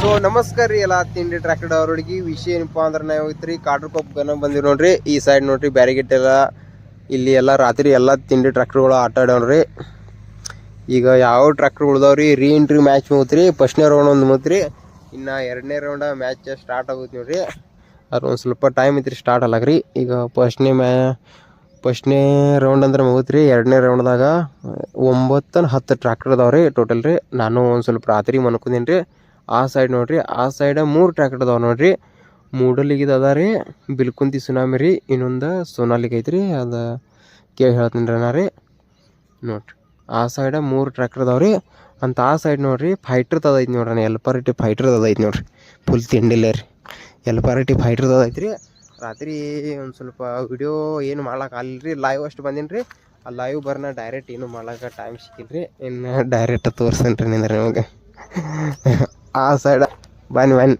So ನಮಸ್ಕಾರ ರೀ ಎಲ್ಲ ತಿಂಡಿ ಟ್ರ್ಯಾಕ್ಟರ್ ಅವ್ರಿಗೆ ವಿಷಯ ಏನಪ್ಪ ಅಂದ್ರೆ ನಾವು ಐತ್ರಿ ಕಾಡ್ರ ಕೊಪ್ಪ ಗನ ಬಂದಿವಿ ನೋಡ್ರಿ. ಈ ಸೈಡ್ ನೋಡ್ರಿ ಬ್ಯಾರಿಗೇಟ್ ಎಲ್ಲ. ಇಲ್ಲಿ ಎಲ್ಲ ರಾತ್ರಿ ಎಲ್ಲ ತಿಂಡಿ ಟ್ರ್ಯಾಕ್ಟರ್ಗಳು ಆಟ ಆಡೋಣ್ರಿ ಈಗ ಯಾವ ಟ್ರ್ಯಾಕ್ಟರ್ ಉಳ್ದಾವ್ರಿ ರೀ ಎಂಟ್ರಿ ಮ್ಯಾಚ್ ಮುಗಿತ್ರಿ ಫಸ್ಟ್ನೇ ರೌಂಡ್ ಒಂದು ಮುಗಿತ್ರಿ. ಇನ್ನು ಎರಡನೇ ರೌಂಡ ಮ್ಯಾಚ್ ಸ್ಟಾರ್ಟ್ ಆಗುತ್ತೆ ನೋಡ್ರಿ. ಅದ್ರ ಒಂದು ಸ್ವಲ್ಪ ಟೈಮ್ ಐತ್ರಿ ಸ್ಟಾರ್ಟ್ ಅಲ್ಲಾಗ್ರಿ. ಈಗ ಫಸ್ಟ್ನೇ ಮ್ಯಾ ಫಸ್ಟ್ನೇ ರೌಂಡ್ ಅಂದ್ರೆ ಮುಗಿತ್ರಿ ಎರಡನೇ ರೌಂಡ್ದಾಗ ಒಂಬತ್ತು ಹತ್ತು ಟ್ರ್ಯಾಕ್ಟರ್ ಅದಾವೆ ರೀ ಟೋಟಲ್ ರೀ. ನಾನು ಒಂದು ಸ್ವಲ್ಪ ರಾತ್ರಿ ಮನ್ಕೊಂಡೀನಿ ರೀ. ಆ ಸೈಡ್ ನೋಡಿರಿ, ಆ ಸೈಡ ಮೂರು ಟ್ರ್ಯಾಕ್ಟರ್ ಅದಾವೆ ನೋಡಿರಿ. ಮೂಡಲಿಗಿದ ಅದ ರೀ, ಬಿಲ್ಕುಂತಿ ಸುನಾಮಿ ರೀ, ಇನ್ನೊಂದು ಸೋನಾಲಿಗೆ ಐತ್ರಿ, ಅದು ಕೇಳಿ ಹೇಳ್ತೀನಿ ರೀ ನಾ ರೀ ನೋಡ್ರಿ, ಆ ಸೈಡ ಮೂರು ಟ್ರ್ಯಾಕ್ಟರ್ ಅದಾವೆ ರೀ ಅಂತ ಆ ಸೈಡ್ ನೋಡಿರಿ ಫೈಟ್ರ್ ಐತಿ ನೋಡ್ರಿ ಎಲ್ ಪಾರಿಟಿ ಫೈಟ್ರ್ ಐತಿ ನೋಡ್ರಿ. ಫುಲ್ ತಿಂಡಿಲ್ಲ ರೀ. ಎಲ್ ಪಾರಿಟಿ ಫೈಟ್ರ್ ಐತಿ ರೀ ರಾತ್ರಿ ಒಂದು ಸ್ವಲ್ಪ ವಿಡಿಯೋ ಏನು ರೀ ಲೈವ್ ಅಷ್ಟು ಬಂದೀನಿ ರೀ ಆ ಲೈವ್ ಬರ್ನ ಡೈರೆಕ್ಟ್ ಏನು ಮಾಡಕ್ಕೆ ಟೈಮ್ ಸಿಕ್ಕಿದ್ರಿ ಇನ್ನು ಡೈರೆಕ್ಟ್ ತೋರಿಸ್ತೀನಿ ರೀ ನಿಂದ್ರೆ ನಿಮಗೆ. ಆ ಸೈಡ ಬನ್ನಿ ಬನ್ನಿ.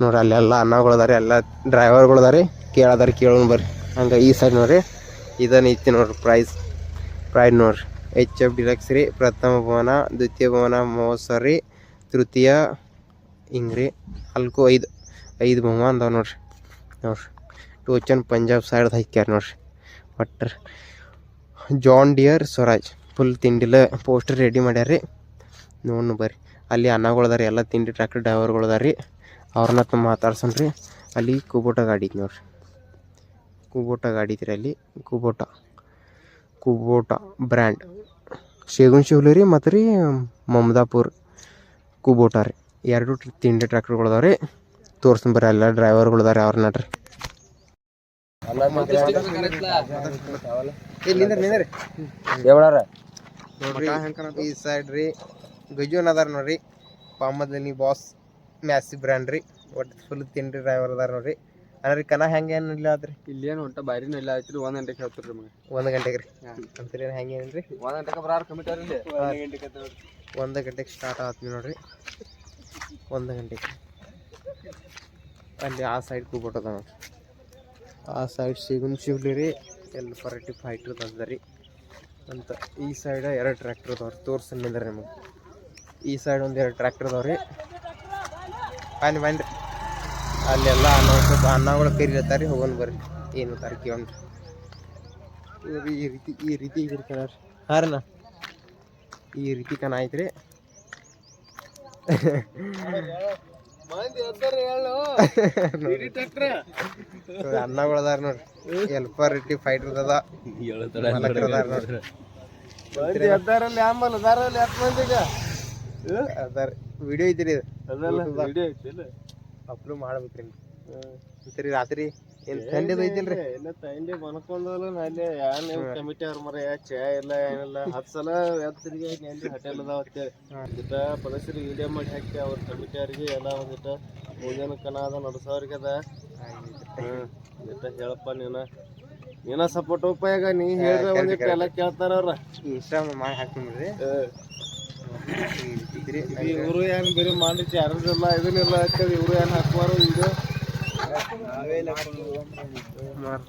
ನೋಡ್ರಿ, ಅಲ್ಲೆಲ್ಲ ಅನ್ನಗಳು ಅದಾರಿ ಎಲ್ಲ ಡ್ರೈವರ್ಗಳು ಅದಾರಿ. ಕೇಳದಾರಿ ಕೇಳೋಣ ಬರ್ರಿ. ಹಂಗೆ ಈ ಸೈಡ್ ನೋಡ್ರಿ. ಇದನ್ನು ಇತ್ತು ನೋಡ್ರಿ ಪ್ರೈಸ್ ಪ್ರೈಡ್ ನೋಡ್ರಿ. ಎಚ್ ಎಫ್ ಡಿಲಕ್ಸ್ ರೀ, ಪ್ರಥಮ ಭವನ, ದ್ವಿತೀಯ ಭವನ ಮೋಸರಿ ತೃತೀಯ ಹಿಂಗ್ರಿ ಅಲ್ಕು ಐದು ಐದು ಭವನ ಅಂದಾವ ನೋಡ್ರಿ. ನೋಡ್ರಿ. ಟೋಚನ್ ಪಂಜಾಬ್ ಸೈಡ್ ಹಾಕ್ಯಾರ ನೋಡ್ರಿ. ಒಟ್ಟು ಜಾನ್ ಡಿಯರ್ ಸ್ವರಾಜ್ ಫುಲ್ ತಿಂಡಿಲ್ಲ ಪೋಸ್ಟರ್ ರೆಡಿ ಮಾಡ್ಯಾರ ರೀ ನೋಡ್ನು ಬರ್ರಿ. ಅಲ್ಲಿ ಅನ್ನಗಳು ಅದಾರಿ ಎಲ್ಲ ತಿಂಡಿ ಟ್ರ್ಯಾಕ್ಟರ್ ಡ್ರೈವರ್ಗಳು ಅದಾರ ರೀ ಅವ್ರನ್ನ ತುಂಬ ಮಾತಾಡ್ಸೋಣ ರೀ ಅಲ್ಲಿ ಕುಬೋಟ ಗಾಡಿ ಐತಿ ನೋಡ್ರಿ. ಕುಬೋಟ ಗಾಡಿ ಐತ್ರಿ ಅಲ್ಲಿ. ಕುಬೋಟ. ಕುಬೋಟ ಬ್ರ್ಯಾಂಡ್. ಶೇಗುನ್ ಶಿವ್ಲಿ ರೀ ಮತ್ತು ರೀ ಮಮದಾಪುರ್ ಕುಬೋಟ ರೀ. ಎರಡು ತಿಂಡಿ ಟ್ರ್ಯಾಕ್ಟರ್ಗಳದಾವ ರೀ ತೋರ್ಸ್ತೀನಿ ಬರ್ರಿ ಎಲ್ಲ ಡ್ರೈವರ್ಗಳು ಅದಾರ ಅವ್ರ ನಡ್ರಿ. ನೋಡ್ರಿ ಈ ಸೈಡ್ ರೀ ಗಜುನ್ ಅದಾರ ನೋಡ್ರಿ. ಪಾಮದನಿ ಬಾಸ್ ಮ್ಯಾಸಿ ಬ್ರ್ಯಾಂಡ್ ರೀ. ಒಟ್ಟು ಫುಲ್ ತಿನ್ರಿ ಡ್ರೈವರ್ ಅದಾರ ನೋಡ್ರಿ. ಅಂದ್ರೆ ಕನ ಹೆಂಗೆ ಆದ್ರಿ ಇಲ್ಲಿ ಏನು ಹೊಂಟ ಬಾರಿನೂ ಇಲ್ಲ ಆಯ್ತು ಒಂದು ಗಂಟೆಗೆ ಹೇಳ್ತೀರಿ ಮಗ ಒಂದು ಗಂಟೆಗೆ ರೀ. ಅಂತೀರಿ ಹೆಂಗೆ ರೀ ಒಂದ್ ಗಂಟೆಗೆ ಬರಾರ ಕಮಿಟಿ ಒಂದು ಗಂಟೆಗೆ ಸ್ಟಾರ್ಟ್ ಆತ್ವಿ ನೋಡ್ರಿ. ಒಂದು ಗಂಟೆಗೆ. ಅಲ್ಲಿ ಆ ಸೈಡ್ ಕೂಬಿಟ್ಟದ ಆ ಸೈಡ್ ಸಿಗುನ್ ಶಿವ್ಲಿ ರೀ ಎಲ್ಲಿ ಪರಟಿ ಫೈಟ್ರ್ ಅದ ರೀ ಅಂತ. ಈ ಸೈಡ್ ಎರಡು ಟ್ರ್ಯಾಕ್ಟರ್ ಅದಾವ್ರಿ, ತೋರ್ಸನ್ ನಿಂದ್ರಿ ನಿಮಗೆ. ಈ ಸೈಡ್ ಒಂದು ಎರಡು ಟ್ರ್ಯಾಕ್ಟರ್ ಅದಾವ್ರಿ. ಬನ್ನಿ ಬನ್ರಿ ಅಲ್ಲೆಲ್ಲ ಅನ್ನ ಅನ್ನಗಳು ಅನ್ನಗಳು ರೀ ಹೋಗೋಣ ಬರ್ರಿ. ಏನು ಕೇಳ್ರಿ ಇವ್ರು ಈ ರೀತಿ ಈ ರೀತಿ ಇರ್ತಾನ ರೀ ಹಾರನ ಈ ರೀತಿ ಕಣ ಐತ್ರಿ ಅನ್ನಗಳು ಅದಾರ ನೋಡ್ರಿ ಎಲ್ಪರ್ ಇಟ್ಟಿ ಫೈಟರ್ ಅದ ನೋಡ್ರಿ ಅದಾರಲ್ಲಿ ಆಂಬಲ್ ಅದಾರಲ್ಲಿ ಹತ್ತು ಮಂದಿಗ? ಅದಾರ. ವಿಡಿಯೋ ಐತ್ರಿ ಅದೆಲ್ಲ ವಿಡಿಯೋ ಅಪ್ಲೋಡ್ ಮಾಡ್ಬೇಕ್ರಿ ರಾತ್ರಿ ಏನ್ ಥಂಡಿದ ಐತಿಲ್ರಿ ಎಲ್ಲ ತಂಡಿ ಮನ್ಕೊಂಡಲ್ಲ ಅಲ್ಲಿ ಯಾನ್ ಕಮಿಟಿ ಅವ್ರ ಮರ ಚಾ ಇಲ್ಲ ಏನಿಲ್ಲ. ಹತ್ತು ಸಲ ಎತ್ತರಿಗೆ ನೆಂದಿ ಹೋಟೆಲ್ ಅದಾವ ಅಂತೇಳಿ ಒಂದಿಟ ಪೊಲೀಸರಿಗೆ ವಿಡಿಯೋ ಮಾಡಿ ಹಾಕಿ ಅವ್ರ ಕಮಿಟಿ ಅವ್ರಿಗೆ ಎಲ್ಲ ಒಂದಿಟ ಮುಂದಿನ ಕನ ಅದ ನಡ್ಸೋರಿಗೆ ಅದ. ಒಂದಿಟ ಹೇಳಪ್ಪ ನೀನ. ನೀನ ಸಪೋರ್ಟ್ ಉಪಯೋಗ ನೀ ಹೇಳ್ರಿ ಒಂದಿಟ್ಟು ಎಲ್ಲ ಕೇಳ್ತಾರ ಅವ್ರ. ಇನ್ಸ್ಟಾ ಮಾಡಿ ಐತ್ರಿ ಇವರು ಏನ್ ಬೇರೆ ಮಾಡಿಟ್ಟು ಯಾರದಿಲ್ಲ ಇದನ್ನೆಲ್ಲ ಹಾಕಿ ಇವರು ಏನ್ ಹಾಕ್ಬಾರು ಇದು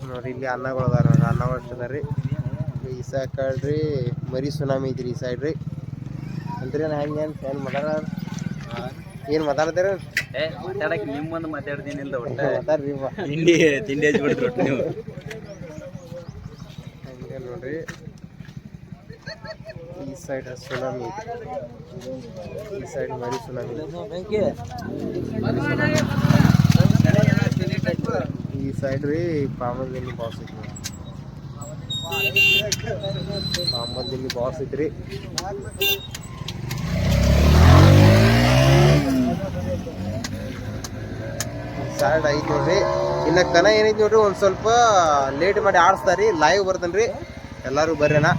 ನೋಡ್ರಿ ಇಲ್ಲಿ ಅನ್ನಗಳು ಅದಾರ ನೋಡ್ರಿ ಅನ್ನಗಳು ಅಷ್ಟು ಅದಾರ ರೀ ಈ ಸೈಡ್ ರೀ ಮರಿ ಸುನಾಮಿ ಐತ್ರಿ ಈ ಸೈಡ್ ರೀ ಅಂದ್ರಿ ಹೆಂಗೆ ಏನು ಏನು ಮಾತಾಡ ಏನು ಮಾತಾಡ್ತೀರ? ಮಾತಾಡಕ್ ನಿಮ್ಮಂದು ಮಾತಾಡ್ತೀನಿಲ್ಲ ಮಾತಾಡ್ರಿ ಬಾ ತಿಂಡಿ ತಿಂಡಿ ಹಚ್ಬಿಡ್ರಿ ಒಟ್ಟು ನೀವು. ಹಂಗೆ ನೋಡ್ರಿ. ಈ ಸೈಡ್ ಸುನಾಮಿ ಐತಿ ಈ ಸೈಡ್ ಮರಿ ಸುನಾಮಿ ಸೈಡ್ ರೀ ಪಾಮಂದಿಲ್ಲಿ ಬಾಸ್ ಐತಿ ಪಾಮದಿಲ್ಲಿ ಬಾಸ್ ಐತ್ರಿ ಸೈಡ್ ಐತಿ ನೋಡ್ರಿ. ಇನ್ನ ಕನ ಏನೈತಿ ನೋಡ್ರಿ, ಒಂದ್ ಸ್ವಲ್ಪ ಲೇಟ್ ಮಾಡಿ ಆಡಿಸ್ತಾರಿ ಲೈವ್ ಬರ್ತೇನ್ರಿ. ಎಲ್ಲಾರು ಬರ್ರೇನ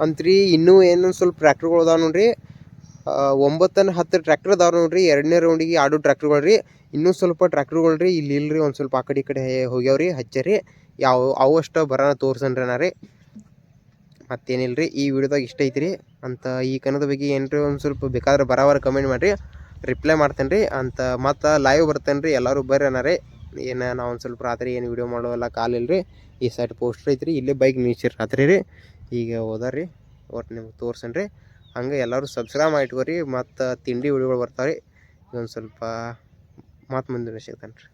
ಅಂತ್ರಿ ಇನ್ನೂ ಏನೊಂದು ಸ್ವಲ್ಪ ಟ್ರ್ಯಾಕ್ಟರ್ಗಳು ಅದಾವ ನೋಡ್ರಿ. ಆ, ಒಂಬತ್ತನ ಹತ್ತು ಟ್ರ್ಯಾಕ್ಟರ್ ಅದಾವ ನೋಡ್ರಿ. ಎರಡನೇ ರೌಂಡಿಗೆ ಆಡು ಟ್ರ್ಯಾಕ್ಟರ್ಗಳು ರೀ. ಇನ್ನೂ ಸ್ವಲ್ಪ ಟ್ರ್ಯಾಕ್ಟರ್ಗಳು ರೀ. ಇಲ್ಲಿ ಇಲ್ರಿ, ಒಂದು ಸ್ವಲ್ಪ ಆ ಕಡೆ ಈ ಕಡೆ ಹೋಗ್ಯಾವ್ರಿ ಹಚ್ಚರಿ ಯಾವ ಅವು ಅಷ್ಟು ಬರೋಣ ತೋರ್ಸನ್ರಿ ನಾ ರೀ. ಮತ್ತೇನಿಲ್ರಿ, ಈ ವಿಡಿಯೋದಾಗ ಇಷ್ಟ ಐತ್ರಿ. ಅಂತ ಈ ಕನ್ನದ ಬಗ್ಗೆ ಏನ್ರಿ, ಒಂದು ಸ್ವಲ್ಪ ಬೇಕಾದ್ರೆ ಬರಾವರ ಕಮೆಂಟ್ ಮಾಡಿರಿ. ರಿಪ್ಲೈ ಮಾಡ್ತೇನೆ ರೀ ಅಂತ ಮತ್ತು ಲೈವ್ ಬರ್ತೇನೆ ರೀ ಎಲ್ಲರೂ ಬರ್ರಿ ಅನ್ನಾರಿ ಏನು ನಾವು ಒಂದು ಸ್ವಲ್ಪ ರಾತ್ರಿ ಏನು ವಿಡಿಯೋ ಮಾಡೋಲ್ಲ ಕಾಲಿಲ್ರಿ ಈ ಸೈಡ್ ಪೋಸ್ಟರ್ ಐತ್ರಿ. ಇಲ್ಲೇ ಬೈಕ್ ನಿಲ್ಸಿರಿ ರಾತ್ರಿ ರೀ. ಈಗ ಹೋದಾರ್ರಿ. ಒಟ್ಟು ನಿಮ್ಗೆ ತೋರ್ಸೇನೆ ರೀ ಹಂಗೆ ಎಲ್ಲರೂ ಸಬ್ಸ್ಕ್ರೈಬ್ ಮಾಡಿ ಇಟ್ಕೋರಿ ಮತ್ತು ತಿಂಡಿ ವಿಡಿಯೋಗಳು ಬರ್ತಾವೆ ರೀ ಇದೊಂದು ಸ್ವಲ್ಪ ಮತ್ತು ಮುಂದಿನ ಸಿಗ್ತಾನೆ ರೀ